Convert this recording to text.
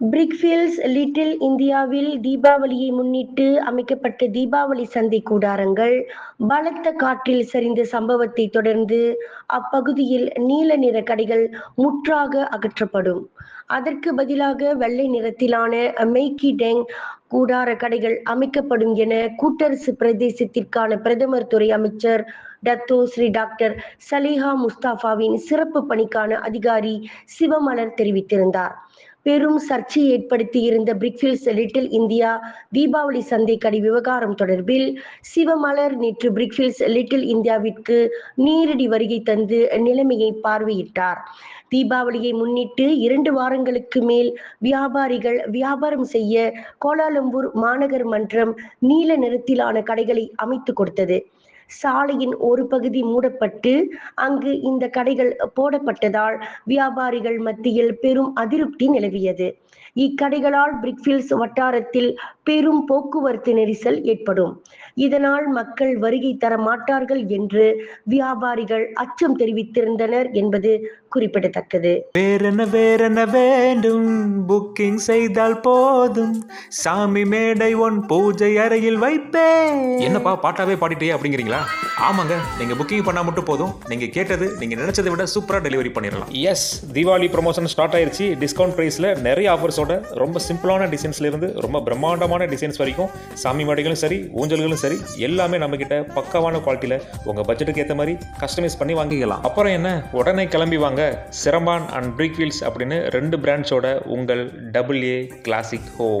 Brickfields little இந்தியாவில் தீபாவளியை முன்னிட்டு அமைக்கப்பட்ட தீபாவளி சந்தை கூடாரங்கள் பலத்த காற்றில் சரிந்த சம்பவத்தை தொடர்ந்து அப்பகுதியில் நீல நிற கடைகள் முற்றாக அகற்றப்படும். அதற்கு பதிலாக வெள்ளை நிறத்திலான மெய்கி டெங் கூடார கடைகள் அமைக்கப்படும் என கூட்டரசு பிரதேசத்திற்கான பிரதமர் துறை அமைச்சர் டத்தோ ஸ்ரீ டாக்டர் சலிஹா முஸ்தாஃபாவின் சிறப்பு பணிக்கான அதிகாரி சிவமலர் தெரிவித்திருந்தார். பெரும் சர்ச்சையை ஏற்படுத்தி இருந்த பிரிக்ஃபீல்ட்ஸ் லிட்டில் இந்தியா தீபாவளி சந்தை கடை விவகாரம் தொடர்பில் சிவமலர் நேற்று பிரிக்ஃபீல்ட்ஸ் லிட்டில் இந்தியாவிற்கு நேரடி வருகை தந்து நிலைமையை பார்வையிட்டார். தீபாவளியை முன்னிட்டு இரண்டு வாரங்களுக்கு மேல் வியாபாரிகள் வியாபாரம் செய்ய கோலாலம்பூர் மாநகர் மன்றம் நீல நிறத்திலான கடைகளை அமைத்து கொடுத்தது. சாலையின் ஒரு பகுதி மூடப்பட்டு அங்கு இந்த கடைகள் போடப்பட்டதால் வியாபாரிகள் மத்தியில் பெரும் அதிருப்தி நிலவியது. இக்கடைகளால் பிரிக்ஃபீல்ட்ஸ் வட்டாரத்தில் பெரும் போக்குவரத்து நெரிசல் ஏற்படும். இதனால் மக்கள் வருகை தர மாட்டார்கள் என்று வியாபாரிகள் அச்சம் தெரிவித்திருந்தனர் என்பது குறிப்பிடத்தக்கது. வேறென்ன வேறென்ன வேண்டும் புக்கிங் செய்தால் போதும். சாமி மேடை ஒன் பூஜை அறையில் வைப்பேன். என்னப்பா பாட்டாவே பாடிட்டே அப்படிங்கிறீங்களா? ஆமாங்க நீங்க புக்கிங் பண்ணா மட்டும் போதும். நீங்க கேட்டது நீங்க நினைச்சதை விட சூப்பரா டெலிவரி பண்ணிடலாம். எஸ் தீபாவளி ப்ரொமோஷன் ஸ்டார்ட் ஆயிருச்சு. டிஸ்கவுண்ட் ப்ரைஸில் நிறைய ஆஃபர்ஸோட ரொம்ப சிம்பிளான டிசைன்ஸ்ல இருந்து ரொம்ப பிரம்மாண்டமான டிசைன்ஸ் வரைக்கும் சாமி மாடிகளும் சரி ஊஞ்சல்களும் சரி எல்லாமே நம்ம கிட்ட பக்காவான குவாலிட்டியில் உங்கள் பட்ஜெட்டுக்கு ஏற்ற மாதிரி கஸ்டமைஸ் பண்ணி வாங்கிக்கலாம். அப்புறம் என்ன? உடனே கிளம்பி வாங்க. சிரம்பான் அண்ட் பிரிக் வீல்ஸ் அப்படின்னு ரெண்டு பிராண்ட்ஸோட உங்கள் டபுள் ஏ கிளாசிக் ஹோம்